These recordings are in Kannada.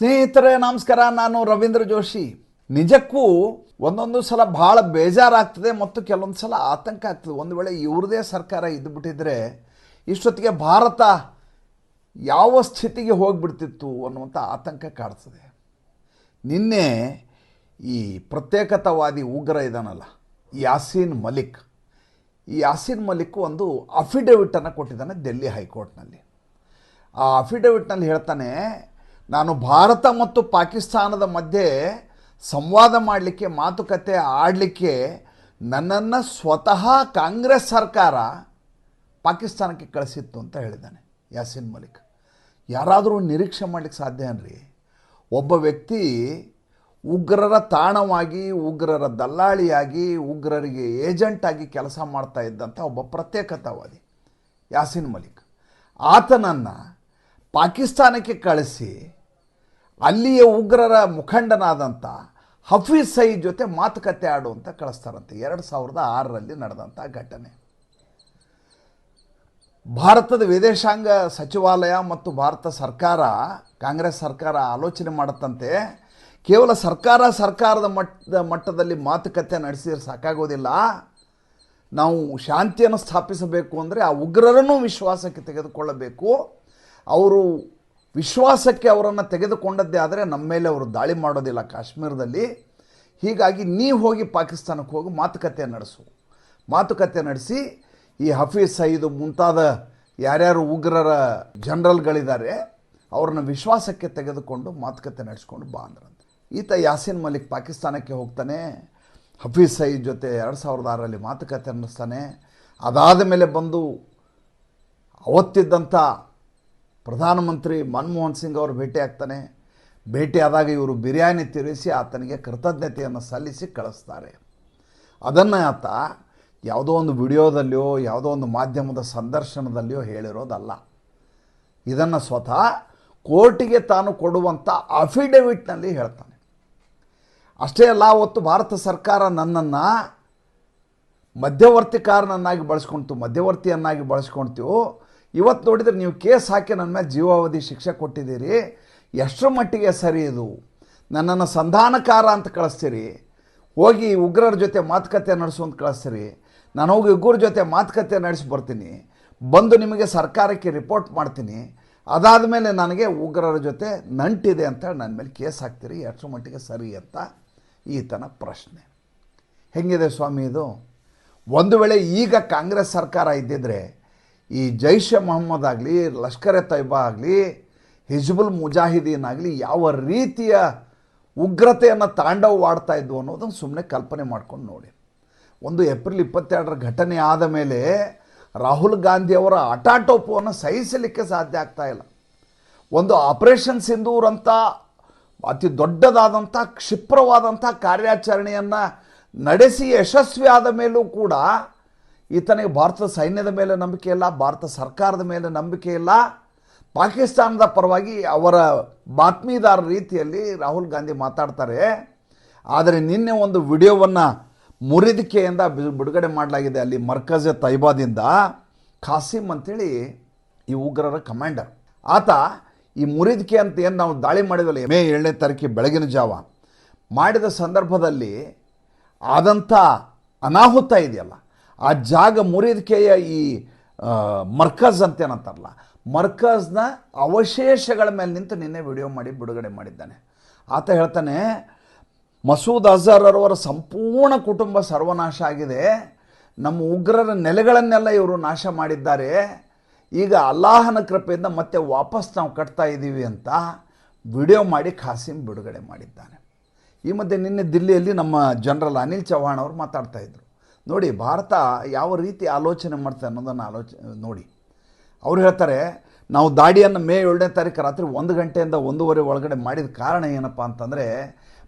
ಸ್ನೇಹಿತರೆ, ನಮಸ್ಕಾರ. ನಾನು ರವೀಂದ್ರ ಜೋಶಿ. ನಿಜಕ್ಕೂ ಒಂದೊಂದು ಸಲ ಭಾಳ ಬೇಜಾರಾಗ್ತದೆ ಮತ್ತು ಕೆಲವೊಂದು ಸಲ ಆತಂಕ ಆಗ್ತದೆ. ಒಂದು ವೇಳೆ ಇವ್ರದೇ ಸರ್ಕಾರ ಇದ್ದುಬಿಟ್ಟಿದ್ರೆ ಇಷ್ಟೊತ್ತಿಗೆ ಭಾರತ ಯಾವ ಸ್ಥಿತಿಗೆ ಹೋಗಿಬಿಡ್ತಿತ್ತು ಅನ್ನುವಂಥ ಆತಂಕ ಕಾಡ್ತದೆ. ನಿನ್ನೆ ಈ ಪ್ರತ್ಯೇಕತಾವಾದಿ ಉಗ್ರ ಇದಾನಲ್ಲ, ಯಾಸೀನ್ ಮಲಿಕ್. ಈ ಯಾಸೀನ್ ಮಲಿಕ್ ಒಂದು ಅಫಿಡವಿಟನ್ನು ಕೊಟ್ಟಿದ್ದಾನೆ ಡೆಲ್ಲಿ ಹೈಕೋರ್ಟ್ನಲ್ಲಿ. ಆ ಅಫಿಡವಿಟ್ನಲ್ಲಿ ಹೇಳ್ತಾನೆ ನಾನು ಭಾರತ ಮತ್ತು ಪಾಕಿಸ್ತಾನದ ಮಧ್ಯೆ ಸಂವಾದ ಮಾಡಲಿಕ್ಕೆ, ಮಾತುಕತೆ ಆಡಲಿಕ್ಕೆ ನನ್ನನ್ನು ಸ್ವತಃ ಕಾಂಗ್ರೆಸ್ ಸರ್ಕಾರ ಪಾಕಿಸ್ತಾನಕ್ಕೆ ಕಳಿಸಿತ್ತು ಅಂತ ಹೇಳಿದ್ದಾನೆ ಯಾಸೀನ್ ಮಲಿಕ್. ಯಾರಾದರೂ ನಿರೀಕ್ಷೆ ಮಾಡಲಿಕ್ಕೆ ಸಾಧ್ಯ ಅನ್ರಿ ಒಬ್ಬ ವ್ಯಕ್ತಿ ಉಗ್ರರ ತಾಣವಾಗಿ, ಉಗ್ರರ ದಲ್ಲಾಳಿಯಾಗಿ, ಉಗ್ರರಿಗೆ ಏಜೆಂಟಾಗಿ ಕೆಲಸ ಮಾಡ್ತಾ ಇದ್ದಂಥ ಒಬ್ಬ ಪ್ರತ್ಯೇಕತಾವಾದಿ ಯಾಸೀನ್ ಮಲಿಕ್. ಆತನನ್ನು ಪಾಕಿಸ್ತಾನಕ್ಕೆ ಕಳಿಸಿ ಅಲ್ಲಿಯ ಉಗ್ರರ ಮುಖಂಡನಾದಂಥ ಹಫೀಜ್ ಸಯೀದ್ ಜೊತೆ ಮಾತುಕತೆ ಆಡುವಂತ ಕಳಿಸ್ತಾರಂತೆ. ಎರಡು ಸಾವಿರದ ಆರರಲ್ಲಿ ನಡೆದಂಥ ಘಟನೆ. ಭಾರತದ ವಿದೇಶಾಂಗ ಸಚಿವಾಲಯ ಮತ್ತು ಭಾರತ ಸರ್ಕಾರ, ಕಾಂಗ್ರೆಸ್ ಸರ್ಕಾರ ಆಲೋಚನೆ ಮಾಡುತ್ತಂತೆ, ಕೇವಲ ಸರ್ಕಾರ ಸರ್ಕಾರದ ಮಟ್ಟದ ಮಟ್ಟದಲ್ಲಿ ಮಾತುಕತೆ ನಡೆಸಿದ್ರೆ ಸಾಕಾಗೋದಿಲ್ಲ. ನಾವು ಶಾಂತಿಯನ್ನು ಸ್ಥಾಪಿಸಬೇಕು ಅಂದರೆ ಆ ಉಗ್ರರನ್ನು ವಿಶ್ವಾಸಕ್ಕೆ ತೆಗೆದುಕೊಳ್ಳಬೇಕು. ಅವರು ವಿಶ್ವಾಸಕ್ಕೆ ಅವರನ್ನು ತೆಗೆದುಕೊಂಡದ್ದೇ ಆದರೆ ನಮ್ಮ ಮೇಲೆ ಅವರು ದಾಳಿ ಮಾಡೋದಿಲ್ಲ ಕಾಶ್ಮೀರದಲ್ಲಿ. ಹೀಗಾಗಿ ನೀವು ಹೋಗಿ ಪಾಕಿಸ್ತಾನಕ್ಕೆ ಹೋಗಿ ಮಾತುಕತೆ ನಡೆಸು. ಮಾತುಕತೆ ನಡೆಸಿ ಈ ಹಫೀಜ್ ಸಯೀದ್ ಮುಂತಾದ ಯಾರ್ಯಾರು ಉಗ್ರರ ಜನರಲ್ಗಳಿದ್ದಾರೆ, ಅವ್ರನ್ನ ವಿಶ್ವಾಸಕ್ಕೆ ತೆಗೆದುಕೊಂಡು ಮಾತುಕತೆ ನಡೆಸ್ಕೊಂಡು ಬಾ ಅಂದ್ರಂತೆ. ಈತ ಯಾಸೀನ್ ಮಲಿಕ್ ಪಾಕಿಸ್ತಾನಕ್ಕೆ ಹೋಗ್ತಾನೆ, ಹಫೀಜ್ ಸಯೀದ್ ಜೊತೆ ಎರಡು ಸಾವಿರದ ಆರರಲ್ಲಿ ಮಾತುಕತೆ ನಡೆಸ್ತಾನೆ. ಅದಾದ ಮೇಲೆ ಬಂದು ಅವತ್ತಿದ್ದಂಥ ಪ್ರಧಾನಮಂತ್ರಿ ಮನಮೋಹನ್ ಸಿಂಗ್ ಅವರು ಭೇಟಿ ಆಗ್ತಾನೆ. ಭೇಟಿಯಾದಾಗ ಇವರು ಬಿರಿಯಾನಿ ತಿರುಗಿಸಿ ಆತನಿಗೆ ಕೃತಜ್ಞತೆಯನ್ನು ಸಲ್ಲಿಸಿ ಕಳಿಸ್ತಾರೆ. ಅದನ್ನು ಆತ ಯಾವುದೋ ಒಂದು ವಿಡಿಯೋದಲ್ಲಿಯೋ, ಯಾವುದೋ ಒಂದು ಮಾಧ್ಯಮದ ಸಂದರ್ಶನದಲ್ಲಿಯೋ ಹೇಳಿರೋದಲ್ಲ. ಇದನ್ನು ಸ್ವತಃ ಕೋರ್ಟಿಗೆ ತಾನು ಕೊಡುವಂಥ ಅಫಿಡವಿಟ್ನಲ್ಲಿ ಹೇಳ್ತಾನೆ. ಅಷ್ಟೇ ಅಲ್ಲ, ಅವತ್ತು ಭಾರತ ಸರ್ಕಾರ ನನ್ನನ್ನು ಮಧ್ಯವರ್ತಿಕಾರನನ್ನಾಗಿ ಬಳಸ್ಕೊಳ್ತು ಮಧ್ಯವರ್ತಿಯನ್ನಾಗಿ ಬಳಸ್ಕೊಳ್ತೀವೋ ಇವತ್ತು ನೋಡಿದರೆ ನೀವು ಕೇಸ್ ಹಾಕಿ ನನ್ನ ಮೇಲೆ ಜೀವಾವಧಿ ಶಿಕ್ಷೆ ಕೊಟ್ಟಿದ್ದೀರಿ. ಎಷ್ಟರ ಮಟ್ಟಿಗೆ ಸರಿ ಇದು? ನನ್ನನ್ನು ಸಂಧಾನಕಾರ ಅಂತ ಕಳಿಸ್ತೀರಿ. ಹೋಗಿ ಉಗ್ರರ ಜೊತೆ ಮಾತುಕತೆ ನಡೆಸುವಂತ ಕಳಿಸ್ತೀರಿ. ನಾನು ಹೋಗಿ ಉಗ್ರರ ಜೊತೆ ಮಾತುಕತೆ ನಡೆಸಿ ಬರ್ತೀನಿ. ಬಂದು ನಿಮಗೆ ಸರ್ಕಾರಕ್ಕೆ ರಿಪೋರ್ಟ್ ಮಾಡ್ತೀನಿ. ಅದಾದ ಮೇಲೆ ನನಗೆ ಉಗ್ರರ ಜೊತೆ ನಂಟಿದೆ ಅಂತ ನನ್ನ ಮೇಲೆ ಕೇಸ್ ಹಾಕ್ತೀರಿ. ಎಷ್ಟರ ಮಟ್ಟಿಗೆ ಸರಿ ಅಂತ? ಈತನ ಪ್ರಶ್ನೆ. ಹೆಂಗಿದೆ ಸ್ವಾಮಿ ಇದು? ಒಂದು ವೇಳೆ ಈಗ ಕಾಂಗ್ರೆಸ್ ಸರ್ಕಾರ ಇದ್ದಿದ್ರೆ ಈ ಜೈಷೆ ಮೊಹಮ್ಮದ್ ಆಗಲಿ, ಲಷ್ಕರ್ ಎ ತೈಬಾ ಆಗಲಿ, ಹಿಜ್ಬುಲ್ ಮುಜಾಹಿದೀನ್ ಆಗಲಿ ಯಾವ ರೀತಿಯ ಉಗ್ರತೆಯನ್ನು ತಾಂಡವವಾಡ್ತಾ ಇದ್ವು ಅನ್ನೋದನ್ನು ಸುಮ್ಮನೆ ಕಲ್ಪನೆ ಮಾಡ್ಕೊಂಡು ನೋಡಿ. ಒಂದು ಏಪ್ರಿಲ್ ಇಪ್ಪತ್ತೆರಡರ ಘಟನೆ ಆದ ಮೇಲೆ ರಾಹುಲ್ ಗಾಂಧಿಯವರ ಹಠಾಟೋಪವನ್ನು ಸಹಿಸಲಿಕ್ಕೆ ಸಾಧ್ಯ ಆಗ್ತಾ ಇಲ್ಲ. ಒಂದು ಆಪರೇಷನ್ ಸಿಂಧೂರ್ ಅಂತ ಅತಿ ದೊಡ್ಡದಾದಂಥ, ಕ್ಷಿಪ್ರವಾದಂಥ ಕಾರ್ಯಾಚರಣೆಯನ್ನು ನಡೆಸಿ ಯಶಸ್ವಿ ಆದ ಮೇಲೂ ಕೂಡ ಈತನಿಗೆ ಭಾರತದ ಸೈನ್ಯದ ಮೇಲೆ ನಂಬಿಕೆ ಇಲ್ಲ, ಭಾರತ ಸರ್ಕಾರದ ಮೇಲೆ ನಂಬಿಕೆ ಇಲ್ಲ. ಪಾಕಿಸ್ತಾನದ ಪರವಾಗಿ ಅವರ ಬಾತ್ಮೀದಾರ ರೀತಿಯಲ್ಲಿ ರಾಹುಲ್ ಗಾಂಧಿ ಮಾತಾಡ್ತಾರೆ. ಆದರೆ ನಿನ್ನೆ ಒಂದು ವಿಡಿಯೋವನ್ನು ಮುರಿದಿಕೆಯಿಂದ ಬಿಡುಗಡೆ ಮಾಡಲಾಗಿದೆ ಅಲ್ಲಿ ಮರ್ಕಜ್ ತೈಬಾದಿಂದ. ಖಾಸಿಂ ಅಂತೇಳಿ ಈ ಉಗ್ರರ ಕಮಾಂಡರ್. ಆತ ಈ ಮುರಿದಿಕೆ ಅಂತ ಏನು ನಾವು ದಾಳಿ ಮಾಡಿದಲ್ಲ ಮೇ ಏಳನೇ ತಾರೀಕಿಗೆ ಬೆಳಗಿನ ಜಾವ. ಮಾಡಿದ ಸಂದರ್ಭದಲ್ಲಿ ಆದಂಥ ಅನಾಹುತ ಇದೆಯಲ್ಲ ಆ ಜಾಗ ಮುರಿದಕೆಯ ಈ ಮರ್ಕಜ್ ಅಂತೇನಂತಾರಲ್ಲ ಮರ್ಕಜ್ನ ಅವಶೇಷಗಳ ಮೇಲೆ ನಿಂತು ನಿನ್ನೆ ವಿಡಿಯೋ ಮಾಡಿ ಬಿಡುಗಡೆ ಮಾಡಿದ್ದಾನೆ. ಆತ ಹೇಳ್ತಾನೆ, ಮಸೂದ್ ಅಜರ್ ಅವರ ಸಂಪೂರ್ಣ ಕುಟುಂಬ ಸರ್ವನಾಶ ಆಗಿದೆ, ನಮ್ಮ ಉಗ್ರರ ನೆಲೆಗಳನ್ನೆಲ್ಲ ಇವರು ನಾಶ ಮಾಡಿದ್ದಾರೆ, ಈಗ ಅಲ್ಲಾಹನ ಕೃಪೆಯಿಂದ ಮತ್ತೆ ವಾಪಸ್ ನಾವು ಕಟ್ತಾ ಇದ್ದೀವಿ ಅಂತ ವಿಡಿಯೋ ಮಾಡಿ ಖಾಸಿಂ ಬಿಡುಗಡೆ ಮಾಡಿದ್ದಾನೆ. ಈ ಮಧ್ಯೆ ನಿನ್ನೆ ದಿಲ್ಲಿಯಲ್ಲಿ ನಮ್ಮ ಜನರಲ್ ಅನಿಲ್ ಚೌಹಾಣ್ ಅವರು ಮಾತಾಡ್ತಾ ಇದ್ರು. ನೋಡಿ, ಭಾರತ ಯಾವ ರೀತಿ ಆಲೋಚನೆ ಮಾಡ್ತಾರೆ ಅನ್ನೋದನ್ನು ಆಲೋಚನೆ ನೋಡಿ. ಅವ್ರು ಹೇಳ್ತಾರೆ, ನಾವು ದಾಡಿಯನ್ನು ಮೇ ಏಳನೇ ತಾರೀಕು ರಾತ್ರಿ ಒಂದು ಗಂಟೆಯಿಂದ ಒಂದೂವರೆ ಒಳಗಡೆ ಮಾಡಿದ ಕಾರಣ ಏನಪ್ಪ ಅಂತಂದರೆ,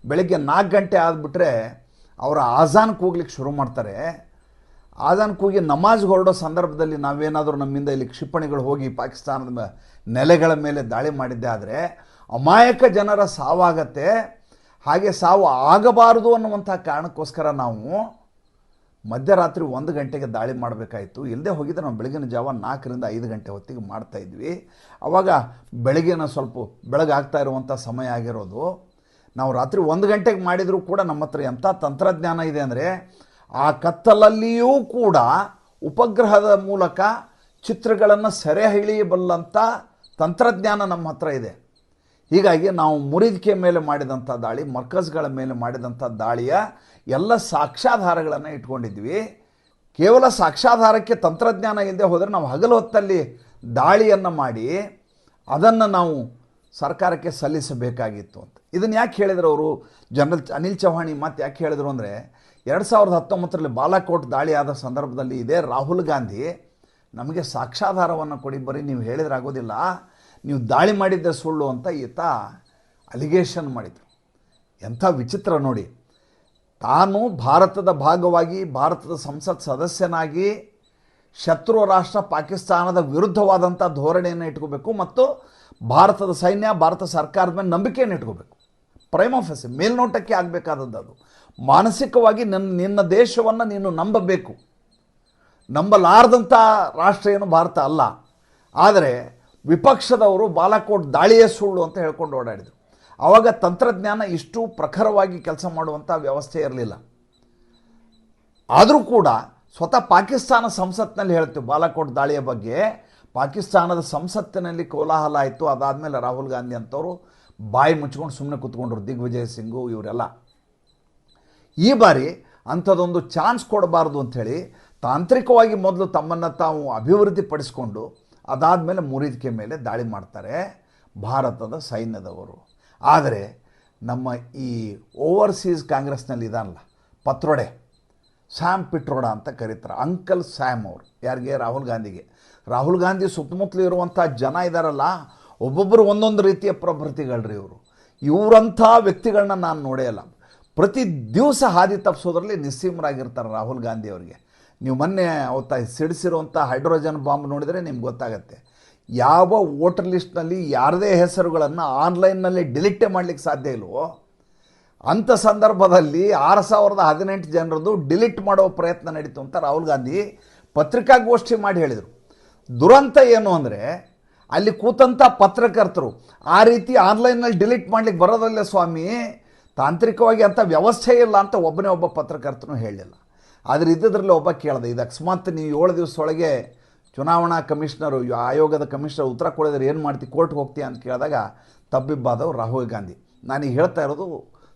ಬೆಳಗ್ಗೆ ನಾಲ್ಕು ಗಂಟೆ ಆದ್ಬಿಟ್ರೆ ಅವರ ಆಜಾನ್ ಕೂಗ್ಲಿಕ್ಕೆ ಶುರು ಮಾಡ್ತಾರೆ. ಆಜಾನ್ ಕೂಗಿ ನಮಾಜ್ ಹೊರಡೋ ಸಂದರ್ಭದಲ್ಲಿ ನಾವೇನಾದರೂ ನಮ್ಮಿಂದ ಇಲ್ಲಿ ಕ್ಷಿಪಣಿಗಳು ಹೋಗಿ ಪಾಕಿಸ್ತಾನದ ನೆಲೆಗಳ ಮೇಲೆ ದಾಳಿ ಮಾಡಿದ್ದೆ ಆದರೆ, ಅಮಾಯಕ ಜನರ ಸಾವಾಗತ್ತೆ, ಹಾಗೆ ಸಾವು ಆಗಬಾರದು ಅನ್ನುವಂಥ ಕಾರಣಕ್ಕೋಸ್ಕರ ನಾವು ಮಧ್ಯರಾತ್ರಿ ಒಂದು ಗಂಟೆಗೆ ದಾಳಿ ಮಾಡಬೇಕಾಯಿತು. ಇಲ್ಲದೆ ಹೋಗಿದ್ರೆ ನಾವು ಬೆಳಗಿನ ಜಾವ ನಾಲ್ಕರಿಂದ ಐದು ಗಂಟೆ ಹೊತ್ತಿಗೆ ಮಾಡ್ತಾ ಇದ್ವಿ. ಆವಾಗ ಬೆಳಗಿನ ಸ್ವಲ್ಪ ಬೆಳಗಾಗ್ತಾ ಇರುವಂಥ ಸಮಯ ಆಗಿರೋದು. ನಾವು ರಾತ್ರಿ ಒಂದು ಗಂಟೆಗೆ ಮಾಡಿದರೂ ಕೂಡ ನಮ್ಮ ಹತ್ರ ಎಂಥ ತಂತ್ರಜ್ಞಾನ ಇದೆ ಅಂದರೆ, ಆ ಕತ್ತಲಲ್ಲಿಯೂ ಕೂಡ ಉಪಗ್ರಹದ ಮೂಲಕ ಚಿತ್ರಗಳನ್ನು ಸೆರೆ ಹಿಡಿಯಬಲ್ಲಂಥ ತಂತ್ರಜ್ಞಾನ ನಮ್ಮ ಹತ್ರ ಇದೆ. ಹೀಗಾಗಿ ನಾವು ಮುರಿದಿಕೆ ಮೇಲೆ ಮಾಡಿದಂಥ ದಾಳಿ, ಮರ್ಕಸ್ಗಳ ಮೇಲೆ ಮಾಡಿದಂಥ ದಾಳಿಯ ಎಲ್ಲ ಸಾಕ್ಷ್ಯಾಧಾರಗಳನ್ನು ಇಟ್ಕೊಂಡಿದ್ವಿ. ಕೇವಲ ಸಾಕ್ಷ್ಯಾಧಾರಕ್ಕೆ ತಂತ್ರಜ್ಞಾನ ಇಲ್ಲದೆ ಹೋದರೆ ನಾವು ಹಗಲು ಹೊತ್ತಲ್ಲಿ ದಾಳಿಯನ್ನು ಮಾಡಿ ಅದನ್ನು ನಾವು ಸರ್ಕಾರಕ್ಕೆ ಸಲ್ಲಿಸಬೇಕಾಗಿತ್ತು ಅಂತ. ಇದನ್ನು ಯಾಕೆ ಹೇಳಿದರು ಅವರು? ಜನರಲ್ ಅನಿಲ್ ಚೌಹಾಣಿ ಮತ್ತೆ ಯಾಕೆ ಹೇಳಿದರು ಅಂದರೆ, ಎರಡು ಸಾವಿರದ ಹತ್ತೊಂಬತ್ತರಲ್ಲಿ ಬಾಲಾಕೋಟ್ ದಾಳಿ ಆದ ಸಂದರ್ಭದಲ್ಲಿ ಇದೇ ರಾಹುಲ್ ಗಾಂಧಿ ನಮಗೆ ಸಾಕ್ಷ್ಯಾಧಾರವನ್ನು ಕೊಡಿ ಬರೀ ನೀವು ಹೇಳಿದ್ರೆ ಆಗೋದಿಲ್ಲ. ನೀವು ದಾಳಿ ಮಾಡಿದ್ದೆ ಸುಳ್ಳು ಅಂತ ಈತ ಅಲಿಗೇಷನ್ ಮಾಡಿದರು. ಎಂಥ ವಿಚಿತ್ರ ನೋಡಿ. ತಾನು ಭಾರತದ ಭಾಗವಾಗಿ, ಭಾರತದ ಸಂಸತ್ ಸದಸ್ಯನಾಗಿ, ಶತ್ರು ರಾಷ್ಟ್ರ ಪಾಕಿಸ್ತಾನದ ವಿರುದ್ಧವಾದಂಥ ಧೋರಣೆಯನ್ನು ಇಟ್ಕೋಬೇಕು ಮತ್ತು ಭಾರತದ ಸೈನ್ಯ, ಭಾರತ ಸರ್ಕಾರದ ಮೇಲೆ ನಂಬಿಕೆಯನ್ನು ಇಟ್ಕೋಬೇಕು. ಪ್ರೈಮ್ ಆಫೀಸ್ ಮೇಲ್ನೋಟಕ್ಕೆ ಆಗಬೇಕಾದದ್ದು ಅದು. ಮಾನಸಿಕವಾಗಿ ನನ್ನ ನಿನ್ನ ದೇಶವನ್ನು ನೀನು ನಂಬಬೇಕು. ನಂಬಲಾರದಂಥ ರಾಷ್ಟ್ರ ಏನು ಭಾರತ ಅಲ್ಲ. ಆದರೆ ವಿಪಕ್ಷದವರು ಬಾಲಾಕೋಟ್ ದಾಳಿಯೇ ಸುಳ್ಳು ಅಂತ ಹೇಳ್ಕೊಂಡು ಓಡಾಡಿದರು. ಆವಾಗ ತಂತ್ರಜ್ಞಾನ ಇಷ್ಟು ಪ್ರಖರವಾಗಿ ಕೆಲಸ ಮಾಡುವಂಥ ವ್ಯವಸ್ಥೆ ಇರಲಿಲ್ಲ. ಆದರೂ ಕೂಡ ಸ್ವತಃ ಪಾಕಿಸ್ತಾನ ಸಂಸತ್ನಲ್ಲಿ ಹೇಳ್ತೀವಿ ಬಾಲಾಕೋಟ್ ದಾಳಿಯ ಬಗ್ಗೆ. ಪಾಕಿಸ್ತಾನದ ಸಂಸತ್ತಿನಲ್ಲಿ ಕೋಲಾಹಲ ಆಯಿತು. ಅದಾದಮೇಲೆ ರಾಹುಲ್ ಗಾಂಧಿ ಅಂತವರು ಬಾಯಿ ಮುಚ್ಕೊಂಡು ಸುಮ್ಮನೆ ಕೂತ್ಕೊಂಡ್ರು. ದಿಗ್ವಿಜಯ್ ಸಿಂಗು ಇವರೆಲ್ಲ. ಈ ಬಾರಿ ಅಂಥದ್ದೊಂದು ಚಾನ್ಸ್ ಕೊಡಬಾರ್ದು ಅಂಥೇಳಿ ತಾಂತ್ರಿಕವಾಗಿ ಮೊದಲು ತಮ್ಮನ್ನು ತಾವು ಅಭಿವೃದ್ಧಿಪಡಿಸ್ಕೊಂಡು ಅದಾದಮೇಲೆ ಮುರಿದಿಕೆ ಮೇಲೆ ದಾಳಿ ಮಾಡ್ತಾರೆ ಭಾರತದ ಸೈನ್ಯದವರು. ಆದರೆ ನಮ್ಮ ಈ ಓವರ್ಸೀಸ್ ಕಾಂಗ್ರೆಸ್ನಲ್ಲಿ ಇದಾನಲ್ಲ, ಪತ್ರೊಡೆ, ಸ್ಯಾಮ್ ಪಿಟ್ರೋಡ ಅಂತ ಕರೀತಾರೆ, ಅಂಕಲ್ ಸ್ಯಾಮ್ ಅವರು. ಯಾರಿಗೆ? ರಾಹುಲ್ ಗಾಂಧಿಗೆ. ರಾಹುಲ್ ಗಾಂಧಿ ಸುತ್ತಮುತ್ತಲು ಇರುವಂಥ ಜನ ಇದ್ದಾರಲ್ಲ ಒಬ್ಬೊಬ್ಬರು ಒಂದೊಂದು ರೀತಿಯ ಪ್ರಭೃತಿಗಳ್ರಿ ಇವರು. ಇವರಂಥ ವ್ಯಕ್ತಿಗಳನ್ನ ನಾನು ನೋಡೇ ಪ್ರತಿ ದಿವಸ ಹಾದಿ ತಪ್ಪಿಸೋದ್ರಲ್ಲಿ ನಿಸ್ಸೀಮರಾಗಿರ್ತಾರೆ ರಾಹುಲ್ ಗಾಂಧಿ ಅವರಿಗೆ. ನೀವು ಮೊನ್ನೆ ಅವತ್ತ ಸಿಡಿಸಿರುವಂಥ ಹೈಡ್ರೋಜನ್ ಬಾಂಬ್ ನೋಡಿದರೆ ನಿಮ್ಗೆ ಗೊತ್ತಾಗತ್ತೆ. ಯಾವ ವೋಟರ್ ಲಿಸ್ಟ್ನಲ್ಲಿ ಯಾರದೇ ಹೆಸರುಗಳನ್ನು ಆನ್ಲೈನ್ನಲ್ಲಿ ಡಿಲೀಟೇ ಮಾಡಲಿಕ್ಕೆ ಸಾಧ್ಯ ಇಲ್ವೋ ಅಂಥ ಸಂದರ್ಭದಲ್ಲಿ ಆರು ಸಾವಿರದ ಹದಿನೆಂಟು ಜನರದ್ದು ಡಿಲೀಟ್ ಮಾಡೋ ಪ್ರಯತ್ನ ನಡೀತು ಅಂತ ರಾಹುಲ್ ಗಾಂಧಿ ಪತ್ರಿಕಾಗೋಷ್ಠಿ ಮಾಡಿ ಹೇಳಿದರು. ದುರಂತ ಏನು ಅಂದರೆ, ಅಲ್ಲಿ ಕೂತಂಥ ಪತ್ರಕರ್ತರು, ಆ ರೀತಿ ಆನ್ಲೈನ್ನಲ್ಲಿ ಡಿಲೀಟ್ ಮಾಡ್ಲಿಕ್ಕೆ ಬರೋದಲ್ಲ ಸ್ವಾಮಿ, ತಾಂತ್ರಿಕವಾಗಿ ಅಂಥ ವ್ಯವಸ್ಥೆ ಇಲ್ಲ ಅಂತ ಒಬ್ಬನೇ ಒಬ್ಬ ಪತ್ರಕರ್ತನು ಹೇಳಿಲ್ಲ. ಆದರೆ ಇದ್ದದ್ರಲ್ಲಿ ಒಬ್ಬ ಕೇಳಿದೆ, ಇದು ಅಕಸ್ಮಾತ್ ನೀವು ಏಳು ದಿವಸ ಒಳಗೆ ಚುನಾವಣಾ ಕಮಿಷನರು ಆಯೋಗದ ಕಮಿಷನರ್ ಉತ್ತರ ಕೊಡಿದ್ರೆ ಏನು ಮಾಡ್ತಿ? ಕೋರ್ಟ್ಗೆ ಹೋಗ್ತೀಯ? ಅಂತ ಕೇಳಿದಾಗ ತಬ್ಬಿಬ್ಬಾದವು ರಾಹುಲ್ ಗಾಂಧಿ. ನಾನೀಗ ಹೇಳ್ತಾ ಇರೋದು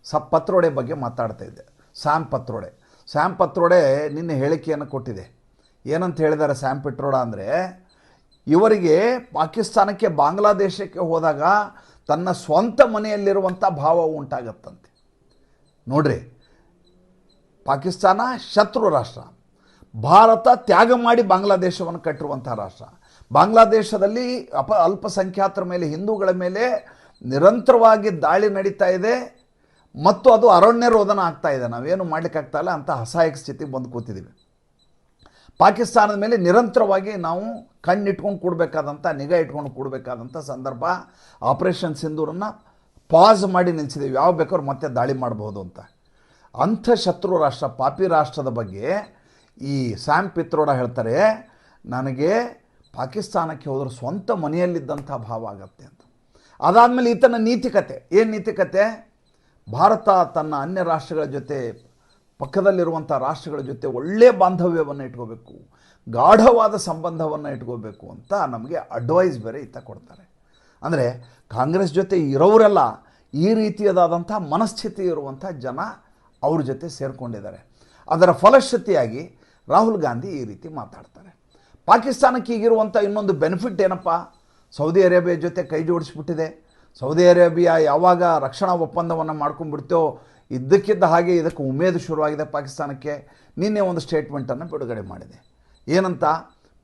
ಸ, ಪತ್ರೋಡೆ ಬಗ್ಗೆ ಮಾತಾಡ್ತಾ ಇದ್ದೆ. ಸ್ಯಾಮ್ ಪತ್ರೋಡೆ. ಸ್ಯಾಮ್ ಪತ್ರೋಡೆ ನಿನ್ನೆ ಹೇಳಿಕೆಯನ್ನು ಕೊಟ್ಟಿದೆ. ಏನಂತ ಹೇಳಿದ್ದಾರೆ ಸ್ಯಾಮ್ ಪಿಟ್ರೋಡ ಅಂದರೆ, ಇವರಿಗೆ ಪಾಕಿಸ್ತಾನಕ್ಕೆ ಬಾಂಗ್ಲಾದೇಶಕ್ಕೆ ಹೋದಾಗ ತನ್ನ ಸ್ವಂತ ಮನೆಯಲ್ಲಿರುವಂಥ ಭಾವ ಉಂಟಾಗತ್ತಂತೆ. ನೋಡ್ರಿ ಪಾಕಿಸ್ತಾನ ಶತ್ರು ರಾಷ್ಟ್ರ. ಭಾರತ ತ್ಯಾಗ ಮಾಡಿ ಬಾಂಗ್ಲಾದೇಶವನ್ನು ಕಟ್ಟಿರುವಂಥ ರಾಷ್ಟ್ರ. ಬಾಂಗ್ಲಾದೇಶದಲ್ಲಿ ಅಪ ಅಲ್ಪಸಂಖ್ಯಾತರ ಮೇಲೆ, ಹಿಂದೂಗಳ ಮೇಲೆ ನಿರಂತರವಾಗಿ ದಾಳಿ ನಡೀತಾ ಇದೆ. ಮತ್ತು ಅದು ಅರಣ್ಯ ರೋಧನ ಆಗ್ತಾ ಇದೆ. ನಾವೇನು ಮಾಡ್ಲಿಕ್ಕೆ ಅಂತ ಅಸಹಾಯಕ ಸ್ಥಿತಿಗೆ ಬಂದು ಕೂತಿದ್ದೀವಿ. ಪಾಕಿಸ್ತಾನದ ಮೇಲೆ ನಿರಂತರವಾಗಿ ನಾವು ಕಣ್ಣಿಟ್ಕೊಂಡು ಕೂಡಬೇಕಾದಂಥ, ನಿಗಾ ಇಟ್ಕೊಂಡು ಕೂಡಬೇಕಾದಂಥ ಸಂದರ್ಭ ಆಪರೇಷನ್ ಸಿಂಧೂರನ್ನು ಪಾಸ್ ಮಾಡಿ ನಿಲ್ಲಿಸಿದ್ದೀವಿ. ಯಾವ ಬೇಕಾದ್ರೂ ಮತ್ತೆ ದಾಳಿ ಮಾಡಬಹುದು ಅಂತ. ಅಂಥ ಶತ್ರು ರಾಷ್ಟ್ರ ಪಾಪಿ ರಾಷ್ಟ್ರದ ಬಗ್ಗೆ ಈ ಸ್ಯಾಮ್ ಪಿತ್ರೋಡ ಹೇಳ್ತಾರೆ, ನನಗೆ ಪಾಕಿಸ್ತಾನಕ್ಕೆ ಹೋದ್ರೆ ಸ್ವಂತ ಮನೆಯಲ್ಲಿದ್ದಂಥ ಭಾವ ಆಗತ್ತೆ ಅಂತ. ಅದಾದಮೇಲೆ ಈತನ ನೀತಿಕತೆ, ಏನು ನೀತಿಕತೆ? ಭಾರತ ತನ್ನ ಅನ್ಯ ರಾಷ್ಟ್ರಗಳ ಜೊತೆ, ಪಕ್ಕದಲ್ಲಿರುವಂಥ ರಾಷ್ಟ್ರಗಳ ಜೊತೆ ಒಳ್ಳೆಯ ಬಾಂಧವ್ಯವನ್ನು ಇಟ್ಕೋಬೇಕು, ಗಾಢವಾದ ಸಂಬಂಧವನ್ನು ಇಟ್ಕೋಬೇಕು ಅಂತ ನಮಗೆ ಅಡ್ವೈಸ್ ಬೇರೆ ಈತ ಕೊಡ್ತಾರೆ. ಅಂದರೆ ಕಾಂಗ್ರೆಸ್ ಜೊತೆ ಇರೋರೆಲ್ಲ ಈ ರೀತಿಯದಾದಂಥ ಮನಸ್ಥಿತಿ ಇರುವಂಥ ಜನ ಅವ್ರ ಜೊತೆ ಸೇರಿಕೊಂಡಿದ್ದಾರೆ. ಅದರ ಫಲಶ್ರುತಿಯಾಗಿ ರಾಹುಲ್ ಗಾಂಧಿ ಈ ರೀತಿ ಮಾತಾಡ್ತಾರೆ. ಪಾಕಿಸ್ತಾನಕ್ಕೆ ಈಗಿರುವಂಥ ಇನ್ನೊಂದು ಬೆನಿಫಿಟ್ ಏನಪ್ಪ? ಸೌದಿ ಅರೇಬಿಯಾ ಜೊತೆ ಕೈ ಜೋಡಿಸ್ಬಿಟ್ಟಿದೆ. ಸೌದಿ ಅರೇಬಿಯಾ ಯಾವಾಗ ರಕ್ಷಣಾ ಒಪ್ಪಂದವನ್ನು ಮಾಡ್ಕೊಂಡ್ಬಿಡ್ತೋ, ಇದ್ದಕ್ಕಿದ್ದ ಹಾಗೆ ಇದಕ್ಕೆ ಉಮೇದು ಶುರುವಾಗಿದೆ ಪಾಕಿಸ್ತಾನಕ್ಕೆ. ನಿನ್ನೆ ಒಂದು ಸ್ಟೇಟ್ಮೆಂಟನ್ನು ಬಿಡುಗಡೆ ಮಾಡಿದೆ. ಏನಂತ?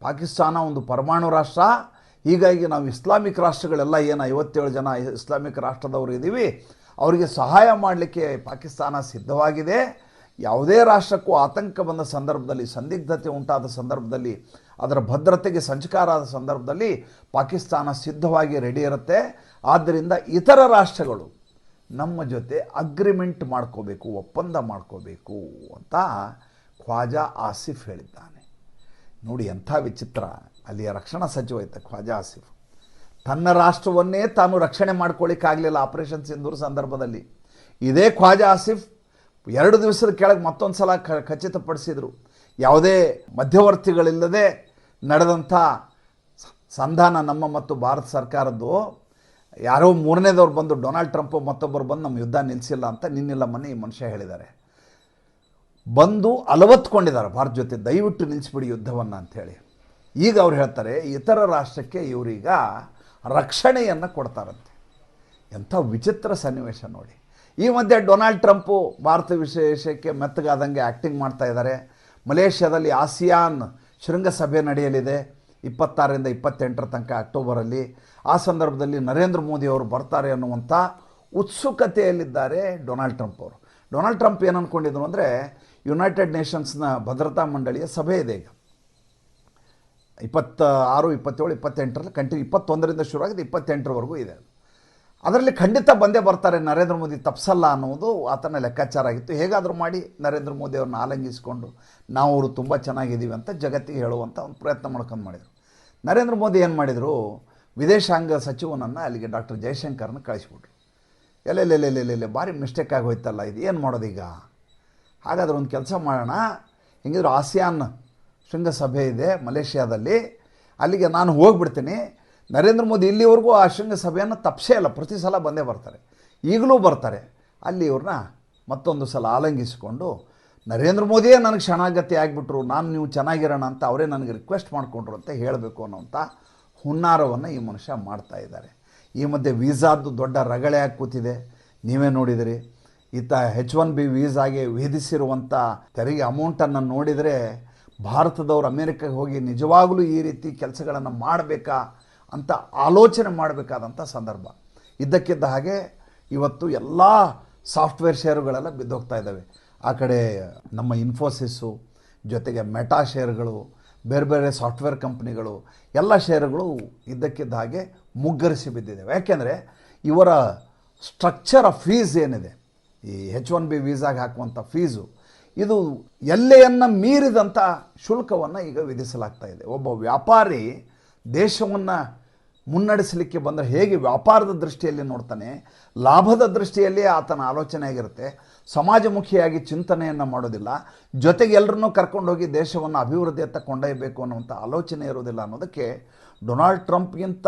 ಪಾಕಿಸ್ತಾನ ಒಂದು ಪರಮಾಣು ರಾಷ್ಟ್ರ. ಹೀಗಾಗಿ ನಾವು ಇಸ್ಲಾಮಿಕ್ ರಾಷ್ಟ್ರಗಳೆಲ್ಲ ಏನು ಐವತ್ತೇಳು ಜನ ಇಸ್ಲಾಮಿಕ್ ರಾಷ್ಟ್ರದವರು ಇದ್ದೀವಿ ಅವರಿಗೆ ಸಹಾಯ ಮಾಡಲಿಕ್ಕೆ ಪಾಕಿಸ್ತಾನ ಸಿದ್ಧವಾಗಿದೆ. ಯಾವುದೇ ರಾಷ್ಟ್ರಕ್ಕೂ ಆತಂಕ ಬಂದ ಸಂದರ್ಭದಲ್ಲಿ, ಸಂದಿಗ್ಧತೆ ಉಂಟಾದ ಸಂದರ್ಭದಲ್ಲಿ, ಅದರ ಭದ್ರತೆಗೆ ಸಂಚಕಾರ ಆದ ಸಂದರ್ಭದಲ್ಲಿ ಪಾಕಿಸ್ತಾನ ಸಿದ್ಧವಾಗಿ ರೆಡಿ ಇರುತ್ತೆ. ಆದ್ದರಿಂದ ಇತರ ರಾಷ್ಟ್ರಗಳು ನಮ್ಮ ಜೊತೆ ಅಗ್ರಿಮೆಂಟ್ ಮಾಡ್ಕೋಬೇಕು, ಒಪ್ಪಂದ ಮಾಡ್ಕೋಬೇಕು ಅಂತ ಖ್ವಾಜಾ ಆಸಿಫ್ ಹೇಳಿದ್ದಾನೆ. ನೋಡಿ ಎಂಥ ವಿಚಿತ್ರ. ಅಲ್ಲಿಯ ರಕ್ಷಣಾ ಸಚಿವ ಇದ್ದ ಖ್ವಾಜಾ ಆಸಿಫ್. ತನ್ನ ರಾಷ್ಟ್ರವನ್ನೇ ತಾನು ರಕ್ಷಣೆ ಮಾಡ್ಕೊಳ್ಳಿಕ್ಕಾಗಲಿಲ್ಲ ಆಪರೇಷನ್ ಸಿಂಧೂರ್ ಸಂದರ್ಭದಲ್ಲಿ. ಇದೇ ಖ್ವಾಜಾ ಆಸಿಫ್ ಎರಡು ದಿವಸದ ಕೆಳಗೆ ಮತ್ತೊಂದು ಸಲ ಕ, ಖಚಿತಪಡಿಸಿದರು. ಯಾವುದೇ ಮಧ್ಯವರ್ತಿಗಳಿಲ್ಲದೆ ನಡೆದಂಥ ಸಂಧಾನ ನಮ್ಮ ಮತ್ತು ಭಾರತ ಸರ್ಕಾರದ್ದು. ಯಾರೋ ಮೂರನೇದವ್ರು ಬಂದು ಡೊನಾಲ್ಡ್ ಟ್ರಂಪ್ ಮತ್ತೊಬ್ಬರು ಬಂದು ನಮ್ಮ ಯುದ್ಧ ನಿಲ್ಲಿಸಿಲ್ಲ ಅಂತ ನಿನ್ನೆಲ್ಲ ಮೊನ್ನೆ ಈ ಮನುಷ್ಯ ಹೇಳಿದ್ದಾರೆ. ಬಂದು ಅಲವತ್ಕೊಂಡಿದ್ದಾರೆ ಭಾರತ ಜೊತೆ, ದಯವಿಟ್ಟು ನಿಲ್ಲಿಸ್ಬಿಡಿ ಯುದ್ಧವನ್ನು ಅಂಥೇಳಿ. ಈಗ ಅವ್ರು ಹೇಳ್ತಾರೆ, ಇತರ ರಾಷ್ಟ್ರಕ್ಕೆ ಇವರೀಗ ರಕ್ಷಣೆಯನ್ನು ಕೊಡ್ತಾರಂತೆ. ಎಂಥ ವಿಚಿತ್ರ ಸನ್ನಿವೇಶ ನೋಡಿ. ಈ ಮಧ್ಯೆ ಡೊನಾಲ್ಡ್ ಟ್ರಂಪು ಭಾರತ ವಿಶೇಷಕ್ಕೆ ಮೆತ್ತಗಾದಂಗೆ ಆ್ಯಕ್ಟಿಂಗ್ ಮಾಡ್ತಾ ಇದ್ದಾರೆ. ಮಲೇಷ್ಯಾದಲ್ಲಿ ಆಸಿಯಾನ್ ಶೃಂಗಸಭೆ ನಡೆಯಲಿದೆ ಇಪ್ಪತ್ತಾರರಿಂದ ಇಪ್ಪತ್ತೆಂಟರ ತನಕ ಅಕ್ಟೋಬರಲ್ಲಿ. ಆ ಸಂದರ್ಭದಲ್ಲಿ ನರೇಂದ್ರ ಮೋದಿ ಅವರು ಬರ್ತಾರೆ ಅನ್ನುವಂಥ ಉತ್ಸುಕತೆಯಲ್ಲಿದ್ದಾರೆ ಡೊನಾಲ್ಡ್ ಟ್ರಂಪ್ ಅವರು. ಡೊನಾಲ್ಡ್ ಟ್ರಂಪ್ ಏನು ಅಂದ್ಕೊಂಡಿದ್ರು ಅಂದರೆ ಯುನೈಟೆಡ್ ನೇಷನ್ಸ್ನ ಭದ್ರತಾ ಮಂಡಳಿಯ ಸಭೆ ಇದೆ ಈಗ. ಇಪ್ಪತ್ತ ಆರು ಇಪ್ಪತ್ತೇಳು, ಇಪ್ಪತ್ತೆಂಟರಲ್ಲಿ ಕಂಟಿನ್ಯೂ ಇಪ್ಪತ್ತೊಂದರಿಂದ ಶುರುವಾಗಿದೆ, ಇಪ್ಪತ್ತೆಂಟರವರೆಗೂ ಇದೆ. ಅದರಲ್ಲಿ ಖಂಡಿತ ಬಂದೇ ಬರ್ತಾರೆ ನರೇಂದ್ರ ಮೋದಿ ತಪ್ಸಲ್ಲ ಅನ್ನೋದು ಆತನ ಲೆಕ್ಕಾಚಾರ ಆಗಿತ್ತು. ಹೇಗಾದರೂ ಮಾಡಿ ನರೇಂದ್ರ ಮೋದಿ ಅವ್ರನ್ನ ಆಲಂಗಿಸಿಕೊಂಡು ನಾವು ಅವರು ತುಂಬ ಚೆನ್ನಾಗಿದ್ದೀವಿ ಅಂತ ಜಗತ್ತಿಗೆ ಹೇಳುವಂಥ ಒಂದು ಪ್ರಯತ್ನ ಮಾಡ್ಕೊಂಡು ಮಾಡಿದರು. ನರೇಂದ್ರ ಮೋದಿ ಏನು ಮಾಡಿದರು? ವಿದೇಶಾಂಗ ಸಚಿವನನ್ನು ಅಲ್ಲಿಗೆ ಡಾಕ್ಟರ್ ಜಯಶಂಕರ್ನ ಕಳಿಸ್ಬಿಟ್ರು. ಎಲ್ಲೆಲ್ಲೆಲ್ಲೆಲ್ಲೆಲ್ಲೆ ಭಾರಿ ಮಿಸ್ಟೇಕ್ ಆಗಿ ಹೋಯ್ತಲ್ಲ ಇದು, ಏನು ಮಾಡೋದೀಗ? ಹಾಗಾದ್ರೆ ಒಂದು ಕೆಲಸ ಮಾಡೋಣ. ಹಿಂಗಿದ್ರು ಆಸಿಯಾನ್ ಶೃಂಗಸಭೆ ಇದೆ ಮಲೇಷ್ಯಾದಲ್ಲಿ. ಅಲ್ಲಿಗೆ ನಾನು ಹೋಗ್ಬಿಡ್ತೀನಿ. ನರೇಂದ್ರ ಮೋದಿ ಇಲ್ಲಿವರೆಗೂ ಆ ಶೃಂಗಸಭೆಯನ್ನು ತಪ್ಸೇ ಇಲ್ಲ. ಪ್ರತಿ ಸಲ ಬಂದೇ ಬರ್ತಾರೆ. ಈಗಲೂ ಬರ್ತಾರೆ. ಅಲ್ಲಿ ಇವ್ರನ್ನ ಮತ್ತೊಂದು ಸಲ ಆಲಂಗಿಸಿಕೊಂಡು, ನರೇಂದ್ರ ಮೋದಿಯೇ ನನಗೆ ಶರಣಾಗತಿ ಆಗಿಬಿಟ್ರು, ನಾನು ನೀವು ಚೆನ್ನಾಗಿರೋಣ ಅಂತ ಅವರೇ ನನಗೆ ರಿಕ್ವೆಸ್ಟ್ ಮಾಡಿಕೊಂಡ್ರು ಅಂತ ಹೇಳಬೇಕು ಅನ್ನೋಂಥ ಹುನ್ನಾರವನ್ನು ಈ ಮನುಷ್ಯ ಮಾಡ್ತಾ ಇದ್ದಾರೆ. ಈ ಮಧ್ಯೆ ವೀಸಾದ್ದು ದೊಡ್ಡ ರಗಳೆ ಆಗಿ ಕೂತಿದೆ. ನೀವೇ ನೋಡಿದಿರಿ, ಈತ ಹೆಚ್ ಒನ್ ಬಿ ವೀಸಾಗೆ ವಿಧಿಸಿರುವಂಥ ತೆರಿಗೆ ಅಮೌಂಟನ್ನು ನೋಡಿದರೆ ಭಾರತದವರು ಅಮೇರಿಕಾಗೆ ಹೋಗಿ ನಿಜವಾಗಲೂ ಈ ರೀತಿ ಕೆಲಸಗಳನ್ನು ಮಾಡಬೇಕಾ ಅಂತ ಆಲೋಚನೆ ಮಾಡಬೇಕಾದಂಥ ಸಂದರ್ಭ. ಇದ್ದಕ್ಕಿದ್ದ ಹಾಗೆ ಇವತ್ತು ಎಲ್ಲ ಸಾಫ್ಟ್ವೇರ್ ಶೇರುಗಳೆಲ್ಲ ಬಿದ್ದೋಗ್ತಾ ಇದ್ದಾವೆ. ಆ ಕಡೆ ನಮ್ಮ ಇನ್ಫೋಸಿಸ್ಸು ಜೊತೆಗೆ ಮೆಟಾ ಶೇರುಗಳು ಬೇರೆ ಬೇರೆ ಸಾಫ್ಟ್ವೇರ್ ಕಂಪ್ನಿಗಳು, ಎಲ್ಲ ಶೇರುಗಳು ಇದ್ದಕ್ಕಿದ್ದ ಹಾಗೆ ಮುಗ್ಗರಿಸಿ ಬಿದ್ದಿದ್ದಾವೆ. ಯಾಕೆಂದರೆ ಇವರ ಸ್ಟ್ರಕ್ಚರ್ ಆಫ್ ಫೀಸ್ ಏನಿದೆ? ಈ ಹೆಚ್ ಒನ್ ಬಿ ವೀಸಾಗೆ ಹಾಕುವಂಥ ಫೀಸು ಇದು ಎಲ್ಲೆಯನ್ನು ಮೀರಿದಂಥ ಶುಲ್ಕವನ್ನು ಈಗ ವಿಧಿಸಲಾಗ್ತಾ ಇದೆ. ಒಬ್ಬ ವ್ಯಾಪಾರಿ ದೇಶವನ್ನು ಮುನ್ನಡೆಸಲಿಕ್ಕೆ ಬಂದರೆ ಹೇಗೆ ವ್ಯಾಪಾರದ ದೃಷ್ಟಿಯಲ್ಲಿ ನೋಡ್ತಾನೆ, ಲಾಭದ ದೃಷ್ಟಿಯಲ್ಲಿ ಆತನ ಆಲೋಚನೆ ಆಗಿರುತ್ತೆ, ಸಮಾಜಮುಖಿಯಾಗಿ ಚಿಂತನೆಯನ್ನು ಮಾಡೋದಿಲ್ಲ, ಜೊತೆಗೆ ಎಲ್ಲರನ್ನೂ ಕರ್ಕೊಂಡೋಗಿ ದೇಶವನ್ನು ಅಭಿವೃದ್ಧಿಯತ್ತ ಕೊಂಡೊಯ್ಯಬೇಕು ಅನ್ನುವಂಥ ಆಲೋಚನೆ ಇರೋದಿಲ್ಲ ಅನ್ನೋದಕ್ಕೆ ಡೊನಾಲ್ಡ್ ಟ್ರಂಪ್ಗಿಂತ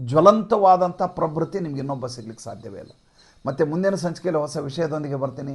ಜ್ವಲಂತವಾದಂಥ ಪ್ರವೃತ್ತಿ ನಿಮ್ಗೆ ಇನ್ನೊಬ್ಬ ಸಿಗ್ಲಿಕ್ಕೆ ಸಾಧ್ಯವೇ ಇಲ್ಲ. ಮತ್ತು ಮುಂದಿನ ಸಂಚಿಕೆಯಲ್ಲಿ ಹೊಸ ವಿಷಯದೊಂದಿಗೆ ಬರ್ತೀನಿ.